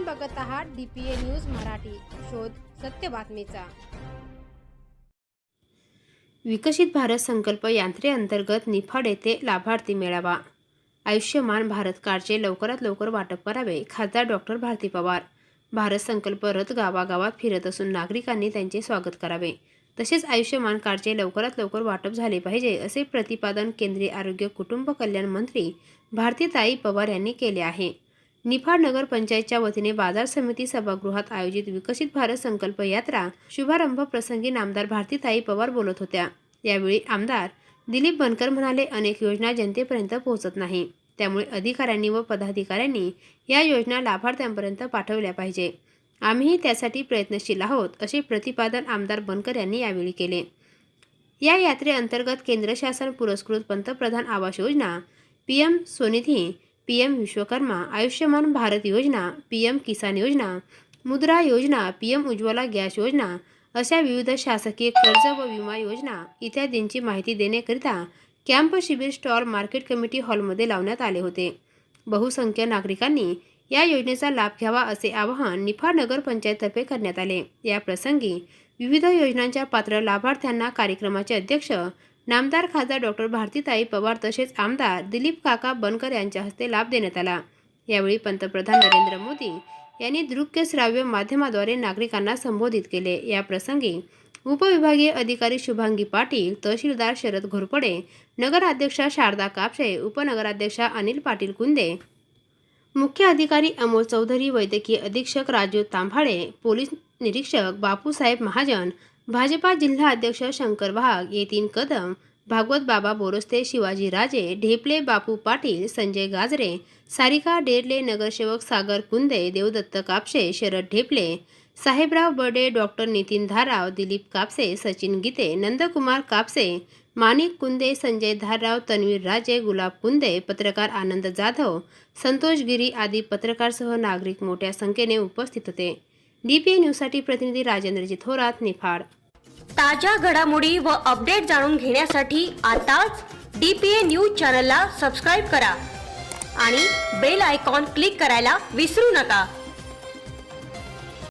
आपण बघत आहात डीपीए न्यूज मराठी. शोध सत्य बातमीचा. विकसित भारत संकल्प यात्रेअंतर्गत निफाड येथे लाभार्थी मेळावा. आयुष्यमान भारत कार्डचे लवकरात लवकर वाटप करावे खासदार डॉक्टर भारती पवार. भारत संकल्प रथ गावागावात फिरत असून नागरिकांनी त्यांचे स्वागत करावे. तसेच आयुष्यमान कार्डचे लवकरात लवकर वाटप झाले पाहिजे असे प्रतिपादन केंद्रीय आरोग्य कुटुंब कल्याण मंत्री भारतीताई पवार यांनी केले आहे. निफाड नगर पंचायतच्या वतीने बाजार समिती सभागृहात आयोजित विकसित भारत संकल्प यात्रा शुभारंभ प्रसंगी नामदार भारतीताई पवार बोलत होत्या. यावेळी आमदार दिलीप बनकर म्हणाले अनेक योजना जनतेपर्यंत पोहोचत नाही. त्यामुळे अधिकाऱ्यांनी व पदाधिकाऱ्यांनी या योजना लाभार्थ्यांपर्यंत पाठवल्या पाहिजे. आम्हीही त्यासाठी प्रयत्नशील आहोत असे प्रतिपादन आमदार बनकर यांनी यावेळी केले. या यात्रेअंतर्गत केंद्र शासन पुरस्कृत पंतप्रधान आवास योजना P M Svanidhi P M Vishwakarma Ayushman Bharat योजना पी एम किसान योजना मुद्रा योजना पी एम उज्ज्वला गॅस योजना अशा विविध शासकीय कर्ज व विमा योजना इत्यादींची माहिती देण्याकरिता कॅम्प शिबिर स्टॉल मार्केट कमिटी हॉलमध्ये लावण्यात आले होते. बहुसंख्य नागरिकांनी या योजनेचा लाभ घ्यावा असे आवाहन निफाड नगर पंचायततर्फे करण्यात आले. या प्रसंगी विविध योजनांच्या पात्र लाभार्थ्यांना कार्यक्रमाचे अध्यक्ष नामदार खासदार डॉक्टर भारतीताई पवार तसेच आमदार दिलीप काका बनकर यांच्या हस्ते लाभ देण्यात आला. यावेळी पंतप्रधान नरेंद्र मोदी यांनी दृक्य श्राव्य माध्यमाद्वारे नागरिकांना संबोधित केले. या प्रसंगी उपविभागीय अधिकारी शुभांगी पाटील तहसीलदार शरद घोरपडे नगराध्यक्षा शारदा कापशे उपनगराध्यक्षा अनिल पाटील कुंदे मुख्य अधिकारी अमोल चौधरी वैद्यकीय अधीक्षक राजू तांभाळे पोलीस निरीक्षक बापूसाहेब महाजन भाजपा जिल्हा अध्यक्ष शंकर वाघ येतीन कदम भागवत बाबा बोरस्ते शिवाजी राजे ढेपले बापू पाटील संजय गाजरे सारिका डेरले नगरसेवक सागर कुंदे देवदत्त कापसे शरद ढेपले साहेबराव बर्डे डॉक्टर नितीन धाराव दिलीप कापसे सचिन गीते नंदकुमार कापसे माणिक कुंदे संजय धारराव तन्वीर राजे गुलाब कुंदे पत्रकार आनंद जाधव संतोष गिरी आदी पत्रकारसह नागरिक मोठ्या संख्येने उपस्थित होते. डीपीए न्यूजसाठी प्रतिनिधी राजेंद्रजी थोरात निफाड. ताज्या घडामोडी व अपडेट जाणून घेण्यासाठी आताच डीपीए न्यूज चॅनलला सबस्क्राईब करा आणि बेल आयकॉन क्लिक करायला विसरू नका.